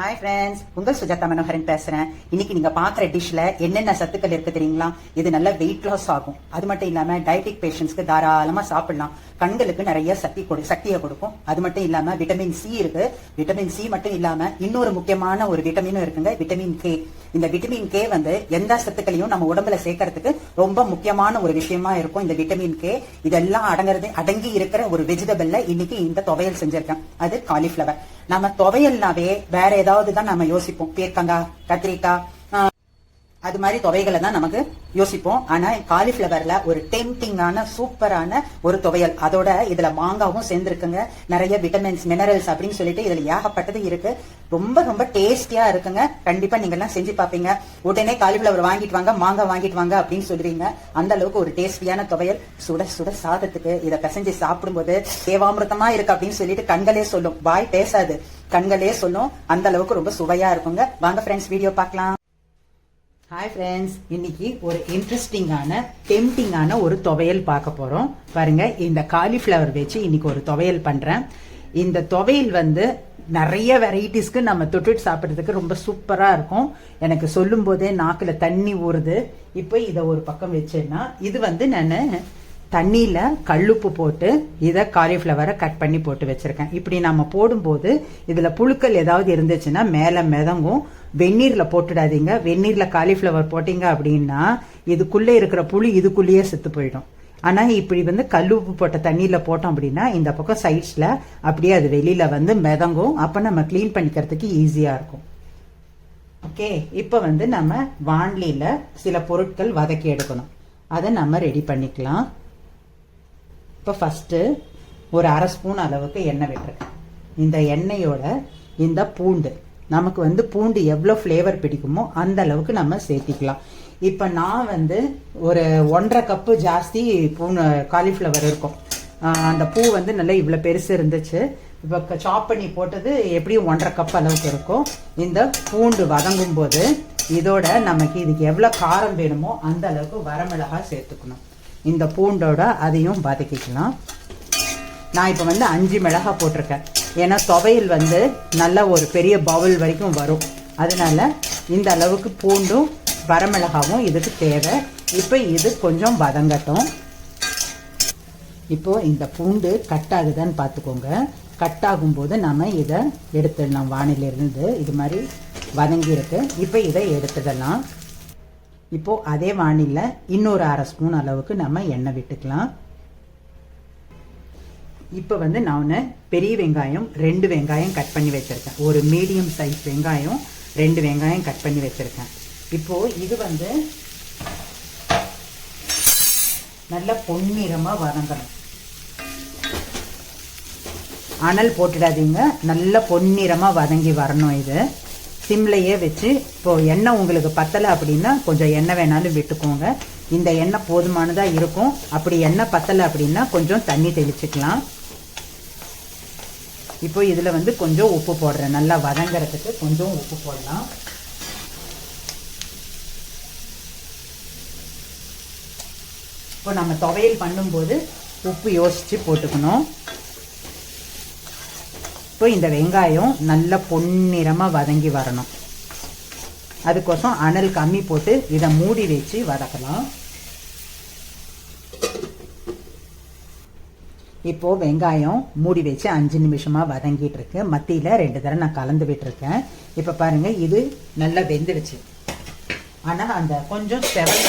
Hi friends உங்கள் சுஜாதா மனோகரன் பேசுறேன். இன்னைக்கு நீங்க பாக்குற டிஷ்ல என்னென்ன சத்துக்கள் இருக்கு தெரியுங்களா? இது நல்ல வெயிட் லாஸ் ஆகும். அது மட்டும் இல்லாம டயட்டிக் பேஷண்ட்ஸ்க்கு தாராளமா சாப்பிடலாம். கண்களுக்கு நிறைய சக்தி கொடு சக்தியை கொடுக்கும். அது மட்டும் இல்லாம விட்டமின் சி இருக்கு. விட்டமின் சி மட்டும் இல்லாம இன்னொரு முக்கியமான ஒரு விட்டமினும் இருக்குங்க. விட்டமின் கே இந்த விட்டமின் கே வந்து எந்த சத்துக்களையும் நம்ம உடம்புல சேர்க்கறதுக்கு ரொம்ப முக்கியமான ஒரு விஷயமா இருக்கும். இந்த விட்டமின் கே இதெல்லாம் அடங்குறது அடங்கி இருக்கிற ஒரு வெஜிடபிள்ல இன்னைக்கு இந்த துவையல் செஞ்சிருக்கேன். அது காலிஃபிளவர் நம்ம துவையல்னாவே வேற ஏதாவது தான் நம்ம யோசிப்போம். பீர்க்கங்காய் கத்திரிக்காய் அது மாதிரி துவைகளை தான் நமக்கு யோசிப்போம். ஆனா காலிஃபிளவர்ல ஒரு டெம்டிங்கான சூப்பரான ஒரு துவையல். அதோட இதுல மாங்காவும் சேர்ந்துருக்குங்க. நிறைய விட்டமின்ஸ் மினரல்ஸ் அப்படின்னு சொல்லிட்டு இதுல ஏகப்பட்டது இருக்கு. ரொம்ப ரொம்ப டேஸ்டியா இருக்குங்க. கண்டிப்பா நீங்க எல்லாம் செஞ்சு பாப்பீங்க உடனே காலிஃபிளவர் வாங்கிட்டு வாங்க மாங்காய் வாங்கிட்டு வாங்க அப்படின்னு சொல்றீங்க அந்த அளவுக்கு ஒரு டேஸ்டியான துவையல். சுட சுட சாதத்துக்கு இதை பிசைஞ்சு சாப்பிடும்போது தேவாமிரதமா இருக்கு அப்படின்னு சொல்லிட்டு கண்களே சொல்லும். வாய் பேசாது. கண்களே சொல்லும். அந்த அளவுக்கு ரொம்ப சுவையா இருக்குங்க. வாங்க ஃப்ரெண்ட்ஸ் வீடியோ பார்க்கலாம். ஹாய் ஃப்ரெண்ட்ஸ் இன்னைக்கு ஒரு இன்ட்ரெஸ்டிங்கான டெம்டிங்கான ஒரு துவையல் பார்க்க போகிறோம் பாருங்க இந்த காலிஃப்ளவர் வச்சு இன்னைக்கு ஒரு துவையல் பண்ணுறேன் இந்த துவையல் வந்து நிறைய வெரைட்டிஸ்க்கு நம்ம தொட்டுட்டு சாப்பிட்றதுக்கு ரொம்ப சூப்பராக இருக்கும். எனக்கு சொல்லும் போதே தண்ணி ஊறுது. இப்போ இதை ஒரு பக்கம் வச்சேன்னா இது வந்து நான் தண்ணியில் கல்லுப்பு போட்டு இதை காலிஃப்ளவரை கட் பண்ணி போட்டு வச்சுருக்கேன். இப்படி நம்ம போடும்போது இதில் புழுக்கள் ஏதாவது இருந்துச்சுன்னா மேலே மிதங்கும். வெந்நீரில் போட்டுடாதீங்க. வெந்நீரில் காலிஃப்ளவர் போட்டீங்க அப்படின்னா இதுக்குள்ளே இருக்கிற புழு இதுக்குள்ளேயே செத்து போயிடும். ஆனால் இப்படி வந்து கல்லுப்பு போட்ட தண்ணியில் போட்டோம் அப்படின்னா இந்த பக்கம் சைட்ஸில் அப்படியே அது வெளியில் வந்து மிதங்கும். அப்போ நம்ம க்ளீன் பண்ணிக்கிறதுக்கு ஈஸியாக இருக்கும். ஓகே இப்போ வந்து நம்ம வாண்லியில் சில பொருட்கள் வதக்கி எடுக்கணும். அதை நம்ம ரெடி பண்ணிக்கலாம். இப்போ ஃபஸ்ட்டு ஒரு அரை ஸ்பூன் அளவுக்கு எண்ணெய் விட்டுருக்கேன் இந்த எண்ணெயோட இந்த பூண்டு நமக்கு வந்து பூண்டு எவ்வளோ ஃப்ளேவர் பிடிக்குமோ அந்த அளவுக்கு நம்ம சேர்த்திக்கலாம். இப்போ நான் வந்து ஒரு ஒன்றரை கப்பு ஜாஸ்தி பூண்டு காலிஃப்ளவர் இருக்கும். அந்த பூ வந்து நல்லா இவ்வளோ பெருசு இருந்துச்சு. இப்போ சாப் பண்ணி போட்டது எப்படியும் ஒன்றரை கப் அளவுக்கு இருக்கும். இந்த பூண்டு வதங்கும் போது இதோட நமக்கு இதுக்கு எவ்வளோ காரம் வேணுமோ அந்த அளவுக்கு வரமிளகாய் சேர்த்துக்கணும். இந்த பூண்டோட அதையும் வதக்கிக்கலாம். நான் இப்போ வந்து அஞ்சு மிளகாய் போட்டிருக்கேன். ஏன்னா துவையல் வந்து நல்ல ஒரு பெரிய பவுல் வரைக்கும் வரும். அதனால இந்த அளவுக்கு பூண்டும் வரமிளகாவும் இதுக்கு தேவை. இப்போ இது கொஞ்சம் வதங்கட்டும். இப்போ இந்த பூண்டு கட் ஆகுதான்னு பார்த்துக்கோங்க. கட் ஆகும்போது நம்ம இதை எடுத்துடலாம் வானிலிருந்து. இது மாதிரி வதங்கியிருக்கு. இப்போ இதை எடுத்துடலாம். இப்போ அதே வானில இன்னொரு அரை ஸ்பூன் அளவுக்கு நம்ம எண்ணெய் விட்டுக்கலாம். இப்போ வந்து நான் பெரிய வெங்காயம் ரெண்டு வெங்காயம் கட் பண்ணி வச்சுருக்கேன். ஒரு மீடியம் சைஸ் வெங்காயம் ரெண்டு வெங்காயம் கட் பண்ணி வச்சுருக்கேன். இப்போது இது வந்து நல்ல பொன்னிறமாக வதங்கணும். அனல் போட்டுடாதீங்க. நல்ல பொன்னிறமாக வதங்கி வரணும் இது. சிம்லையே வச்சு இப்போது எண்ணெய் உங்களுக்கு பத்தலை அப்படின்னா கொஞ்சம் எண்ணெய் வேணாலும் விட்டுக்கோங்க. இந்த எண்ணெய் போதுமானதாக இருக்கும். அப்படி எண்ணெய் பத்தலை அப்படின்னா கொஞ்சம் தண்ணி தெளிச்சுக்கலாம். இப்போ இதில் வந்து கொஞ்சம் உப்பு போடுறேன். நல்லா வதங்கிறதுக்கு கொஞ்சம் உப்பு போடலாம். இப்போ நம்ம துவையல் பண்ணும்போது உப்பு யோசித்து போட்டுக்கணும். இப்போ இந்த வெங்காயம் நல்ல பொன்னிறமாக வதங்கி வரணும். அதுக்கோசம் அனல் கம்மி போட்டு இதை மூடி வச்சு வதக்கலாம். இப்போ வெங்காயம் மூடி வச்சு அஞ்சு நிமிஷமா வதங்கிட்டு இருக்கு. மத்தியில ரெண்டு தடவை நான் கலந்து விட்டுருக்கேன். இப்போ பாருங்க இது நல்லா வெந்துடுச்சு ஆனா அந்த கொஞ்சம் செவந்த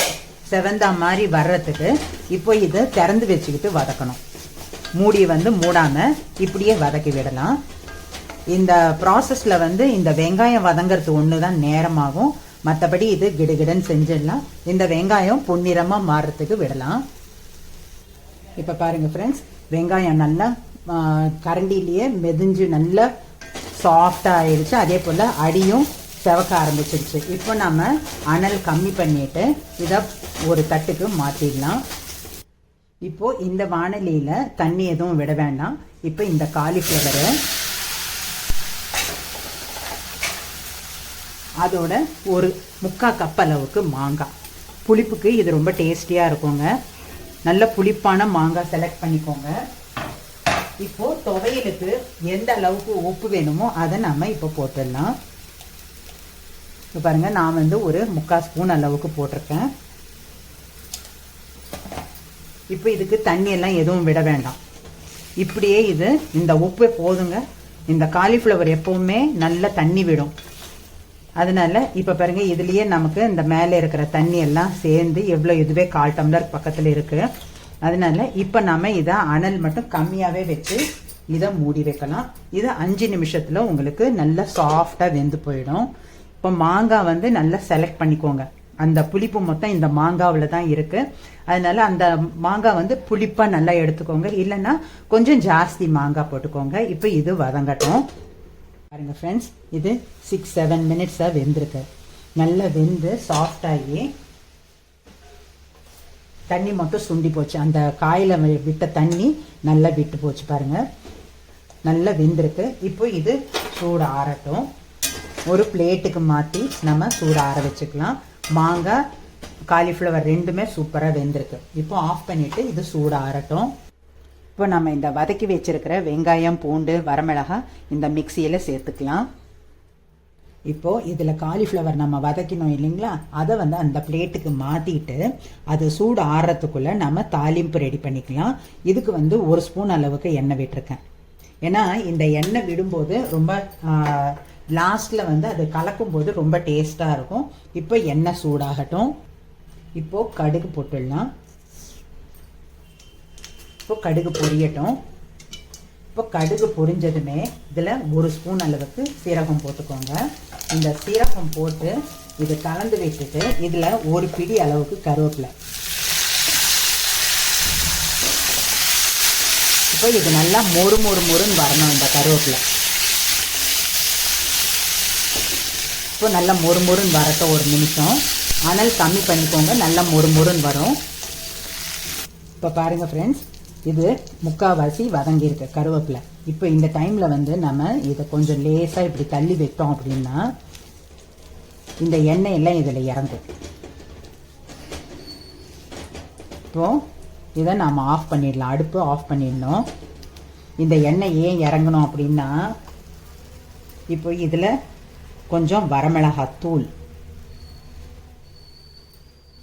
செவந்தா மாதிரி வர்றதுக்கு இப்போ இதை திறந்து வச்சுக்கிட்டு வதக்கணும். மூடி வந்து மூடாம இப்படியே வதக்கி விடலாம். இந்த ப்ராசஸில் வந்து இந்த வெங்காயம் வதங்கிறது ஒன்று தான் நேரமாகும் மற்றபடி இது கிடுகிடுன்னு செஞ்சிடலாம். இந்த வெங்காயம் பொன்னிறமாக மாறுறதுக்கு விடலாம். இப்போ பாருங்கள் ஃப்ரெண்ட்ஸ் வெங்காயம் நல்லா கரண்டிலேயே மெதிஞ்சு நல்லா சாஃப்டாக ஆயிடுச்சு. அதே போல் அடியும் செவக்க ஆரம்பிச்சிருச்சு. இப்போ நம்ம அனல் கம்மி பண்ணிட்டு இதை ஒரு தட்டுக்கு மாற்றிடலாம் இப்போது இந்த வானலியில் தண்ணி எதுவும் விட வேண்டாம். இப்போ இந்த காலிஃப்ளவரை அதோட ஒரு முக்கால் கப் அளவுக்கு மாங்காய் புளிப்புக்கு இது ரொம்ப டேஸ்டியாக இருக்குங்க. நல்ல புளிப்பான மாங்காய் செலக்ட் பண்ணிக்கோங்க. இப்போது துவையலுக்கு எந்த அளவுக்கு உப்பு வேணுமோ அதை நம்ம இப்போ போட்டுடலாம். இப்போ பாருங்கள் நான் வந்து ஒரு முக்கால் ஸ்பூன் அளவுக்கு போட்டிருக்கேன். இப்போ இதுக்கு தண்ணியெல்லாம் எதுவும் விட வேண்டாம். இப்படியே இது இந்த உப்பு போதுங்க. இந்த காலிஃப்ளவர் எப்போவுமே நல்ல தண்ணி விடும். அதனால இப்போ பாருங்க இதுலேயே நமக்கு இந்த மேலே இருக்கிற தண்ணி எல்லாம் சேர்ந்து எவ்வளோ இதுவே கால் டம்ளர் பக்கத்தில் இருக்குது அதனால் இப்போ நம்ம இதை அனல் மட்டும் கம்மியாகவே வச்சு இதை மூடி வைக்கலாம். இது அஞ்சு நிமிஷத்தில் உங்களுக்கு நல்லா சாஃப்டாக வெந்து போயிடும். இப்போ மாங்காய் வந்து நல்லா செலக்ட் பண்ணிக்கோங்க. அந்த புளிப்பு மொத்தம் இந்த மாங்காவில் தான் இருக்குது அதனால அந்த மாங்காய் வந்து புளிப்பாக நல்லா எடுத்துக்கோங்க. இல்லைன்னா கொஞ்சம் ஜாஸ்தி மாங்காய் போட்டுக்கோங்க. இப்போ இது வதங்கட்டும். பாருங்க ஃப்ரெண்ட்ஸ் இது சிக்ஸ் செவன் மினிட்ஸாக வெந்திருக்கு. நல்லா வெந்து சாஃப்டாகி தண்ணி மட்டும் சுண்டி போச்சு. அந்த காயில் விட்ட தண்ணி நல்லா விட்டு போச்சு பாருங்க. நல்லா வெந்திருக்கு. இப்போ இது சூடு ஆறட்டும். ஒரு பிளேட்டுக்கு மாற்றி நம்ம சூடு ஆற வச்சுக்கலாம். மாங்காய் காலிஃப்ளவர் ரெண்டுமே சூப்பராக வெந்திருக்கு. இப்போ ஆஃப் பண்ணிவிட்டு இது சூடு ஆறட்டும். இப்போ நம்ம இந்த வதக்கி வச்சிருக்கிற வெங்காயம் பூண்டு வரமிளகாய் இந்த மிக்சியில் சேர்த்துக்கலாம். இப்போது இதில் காலிஃப்ளவர் நம்ம வதக்கினோம் இல்லைங்களா? அதை வந்து அந்த பிளேட்டுக்கு மாற்றிட்டு அது சூடு ஆறுறதுக்குள்ளே நம்ம தாளிம்பு ரெடி பண்ணிக்கலாம். இதுக்கு வந்து ஒரு ஸ்பூன் அளவுக்கு எண்ணெய் விட்டிருக்கேன். ஏன்னா இந்த எண்ணெய் விடும்போது ரொம்ப லாஸ்ட்டில் வந்து அது கலக்கும்போது ரொம்ப டேஸ்ட்டாக இருக்கும். இப்போ எண்ணெய் சூடாகட்டும். இப்போது கடுகு போட்டுடலாம். இப்போ கடுகு பொரியட்டும். இப்போ கடுகு பொரிஞ்சதுமே இதில் ஒரு ஸ்பூன் அளவுக்கு சீரகம் போட்டுக்கோங்க. இந்த சீரகம் போட்டு இது கலந்து விட்டுட்டு இதில் ஒரு பிடி அளவுக்கு கருவேப்பிலை. இப்போ இது நல்லா மொறு மொறு மொறுன்னு வரணும் இந்த கருவேப்பிலை. இப்போ நல்லா மொறு மொறுன்னு வரட்டும் ஒரு நிமிஷம். அனல் கம்மி பண்ணிக்கோங்க நல்லா மொறு மொறுன்னு வரும். இப்போ பாருங்கள் ஃப்ரெண்ட்ஸ் இது முக்காவாசி வதங்கியிருக்கு கருவேப்பிலை. இப்போ இந்த டைமில் வந்து நம்ம இதை கொஞ்சம் லேசாக இப்படி தள்ளி விட்டோம் அப்படின்னா இந்த எண்ணெய் எல்லாம் இதில் இறங்கும். இப்போ இதை நாம் ஆஃப் பண்ணிடலாம். அடுப்பு ஆஃப் பண்ணிடணும். இந்த எண்ணெய் ஏன் இறங்கணும் அப்படின்னா இப்போ இதில் கொஞ்சம் வரமிளகாய் தூள்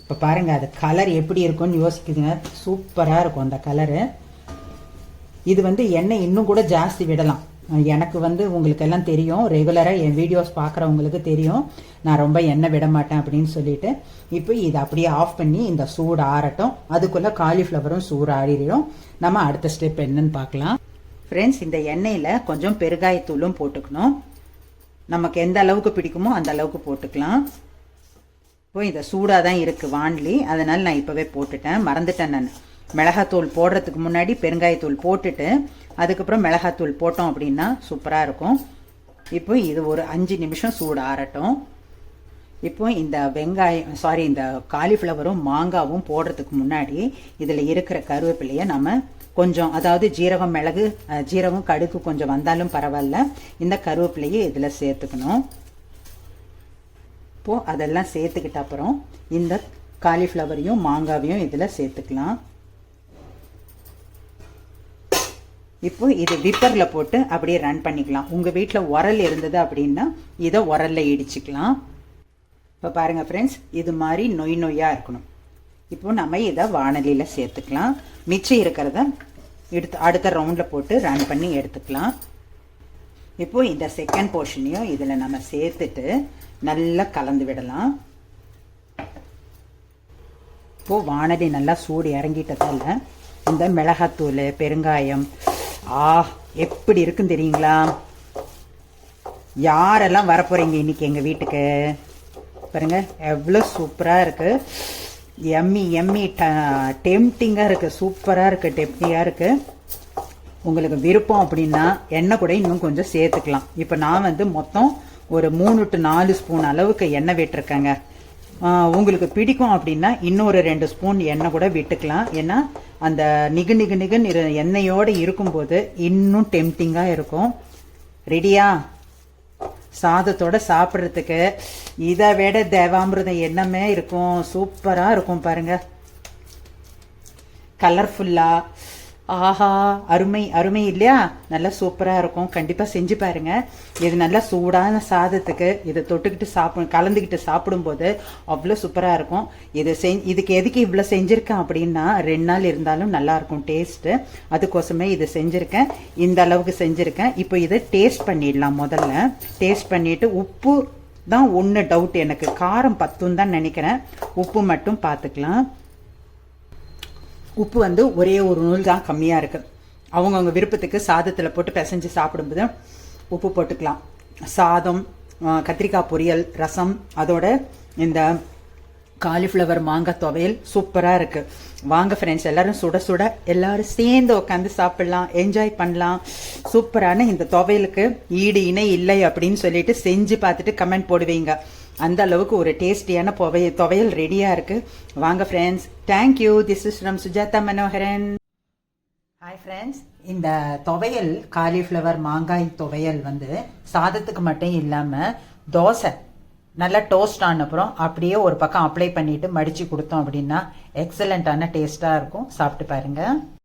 இப்போ பாருங்கள் அது கலர் எப்படி இருக்கும்னு யோசிக்குதுங்க. சூப்பராக இருக்கும் அந்த கலரு இது வந்து எண்ணெய் இன்னும் கூட ஜாஸ்தி விடலாம். எனக்கு வந்து உங்களுக்கு எல்லாம் தெரியும். ரெகுலராக என் வீடியோஸ் பார்க்குறவங்களுக்கு தெரியும். நான் ரொம்ப எண்ணெய் விட மாட்டேன் அப்படின்னு சொல்லிட்டு. இப்போ இதை அப்படியே ஆஃப் பண்ணி இந்த சூடு ஆறட்டும். அதுக்குள்ளே காலிஃப்ளவரும் சூடு ஆறிடும் நம்ம அடுத்த ஸ்டெப் என்னன்னு பார்க்கலாம் ஃப்ரெண்ட்ஸ் இந்த எண்ணெயில் கொஞ்சம் பெருகாயத்தூளும் போட்டுக்கணும். நமக்கு எந்த அளவுக்கு பிடிக்குமோ அந்த அளவுக்கு போட்டுக்கலாம். இப்போ இதை சூடாக தான் இருக்குது வாண்லி அதனால் நான் இப்போவே போட்டுட்டேன். மறந்துட்டேன் நான். மிளகாத்தூள் போடுறதுக்கு முன்னாடி பெருங்காயத்தூள் போட்டுட்டு அதுக்கப்புறம் மிளகாத்தூள் போட்டோம் அப்படின்னா சூப்பராக இருக்கும். இப்போ இது ஒரு அஞ்சு நிமிஷம் சூடு ஆறட்டும். இப்போ இந்த வெங்காயம் சாரி இந்த காலிஃப்ளவரும் மாங்காவும் போடுறதுக்கு முன்னாடி இதில் இருக்கிற கருவேப்பிலையை நம்ம கொஞ்சம் அதாவது ஜீரகம் மிளகு ஜீரகம் கடுகு கொஞ்சம் வந்தாலும் பரவாயில்ல. இந்த கருவேப்பிலையை இதில் சேர்த்துக்கணும். இப்போது அதெல்லாம் சேர்த்துக்கிட்ட அப்புறம் இந்த காலிஃப்ளவரையும் மாங்காவையும் இதில் சேர்த்துக்கலாம். இப்போ இது விப்பரில் போட்டு அப்படியே ரன் பண்ணிக்கலாம். உங்கள் வீட்டில் உரல் இருந்தது அப்படின்னா இதை உரலில் இடிச்சுக்கலாம். இப்போ பாருங்கள் ஃப்ரெண்ட்ஸ் இது மாதிரி நொய் நொய்யாக இருக்கணும். இப்போ நம்ம இதை வானலியில் சேர்த்துக்கலாம். மிச்சம் இருக்கிறத எடுத்து அடுத்த ரவுண்டில் போட்டு ரன் பண்ணி எடுத்துக்கலாம். இப்போ இந்த செகண்ட் போர்ஷனையும் இதில் நம்ம சேர்த்துட்டு நல்லா கலந்து விடலாம். இப்போது வானதி நல்லா சூடு இறங்கிட்டதால இந்த மிளகாத்தூள் பெருங்காயம் ஆ எப்படி இருக்குன்னு தெரியுங்களா? யாரெல்லாம் வரப்போகிறீங்க இன்னைக்கு எங்கள் வீட்டுக்கு? பாருங்க எவ்வளோ சூப்பராக இருக்குது எம்மி எம்மி டெம்டிங்காக இருக்குது சூப்பராக இருக்குது டெம்டிங்காக இருக்குது உங்களுக்கு விருப்பம் அப்படின்னா எண்ணெய் கூட இன்னும் கொஞ்சம் சேர்த்துக்கலாம். இப்போ நான் வந்து மொத்தம் ஒரு மூணு டு நாலு ஸ்பூன் அளவுக்கு எண்ணெய் விட்டுருக்கேங்க. உங்களுக்கு பிடிக்கும் அப்படின்னா இன்னொரு ரெண்டு ஸ்பூன் எண்ணெய் கூட விட்டுக்கலாம். ஏன்னா அந்த நிகு நிகு நிகுன்னு இரு எண்ணெயோடு இருக்கும்போது இன்னும் டெம்டிங்காக இருக்கும். ரெடியா சாதத்தோட சாப்பிட்றதுக்கு இதை விட தேவாமிரதம் எண்ணமே இருக்கும். சூப்பராக இருக்கும் பாருங்கள் கலர்ஃபுல்லாக ஆஹா அருமை அருமை இல்லையா? நல்லா சூப்பராக இருக்கும். கண்டிப்பாக செஞ்சு பாருங்க. இது நல்லா சூடான சாதத்துக்கு இதை தொட்டுக்கிட்டு சாப்பிடும் கலந்துக்கிட்டு சாப்பிடும்போது அவ்வளோ சூப்பராக இருக்கும். இது செஞ் இதுக்கு எதுக்கு இவ்வளோ செஞ்சுருக்கேன் அப்படின்னா ரெண்டு நாள் இருந்தாலும் நல்லாயிருக்கும் டேஸ்ட்டு. அதுக்கோசமே இது செஞ்சுருக்கேன். இந்த அளவுக்கு செஞ்சுருக்கேன். இப்போ இதை டேஸ்ட் பண்ணிடலாம் முதல்ல. டேஸ்ட் பண்ணிட்டு உப்பு தான் ஒன்று டவுட் எனக்கு. காரம் பத்தும் தான் நினைக்கிறேன். உப்பு மட்டும் பார்த்துக்கலாம். உப்பு வந்து ஒரே ஒரு நூல் தான் கம்மியாக இருக்குது அவங்கவுங்க விருப்பத்துக்கு சாதத்தில் போட்டு பிசைஞ்சு சாப்பிடும்போது உப்பு போட்டுக்கலாம். சாதம் கத்திரிக்காய் பொரியல் ரசம் அதோட இந்த காலிஃப்ளவர் மாங்காய் துவையல் சூப்பராக இருக்குது வாங்க ஃப்ரெண்ட்ஸ் எல்லோரும் சுட சுட எல்லோரும் சேர்ந்து உட்காந்து சாப்பிட்லாம் என்ஜாய் பண்ணலாம். சூப்பரான இந்த துவையலுக்கு ஈடு இணை இல்லை அப்படின்னு சொல்லிட்டு செஞ்சு பார்த்துட்டு கமெண்ட் போடுவீங்க. அந்த அளவுக்கு ஒரு டேஸ்டியான புவைய துவையல் ரெடியாக இருக்குது வாங்க friends thank you this is from Sujatha Manoharan hi friends இந்த துவையல் காலிஃப்ளவர் மாங்காய் துவையல் வந்து சாதத்துக்கு மட்டும் இல்லாமல் தோசை நல்லா டோஸ்ட் ஆன அப்புறம் அப்படியே ஒரு பக்கம் அப்ளை பண்ணிட்டு மடித்து கொடுத்தோம் அப்படின்னா எக்ஸலண்ட்டான டேஸ்ட்டாக இருக்கும். சாப்பிட்டு பாருங்கள்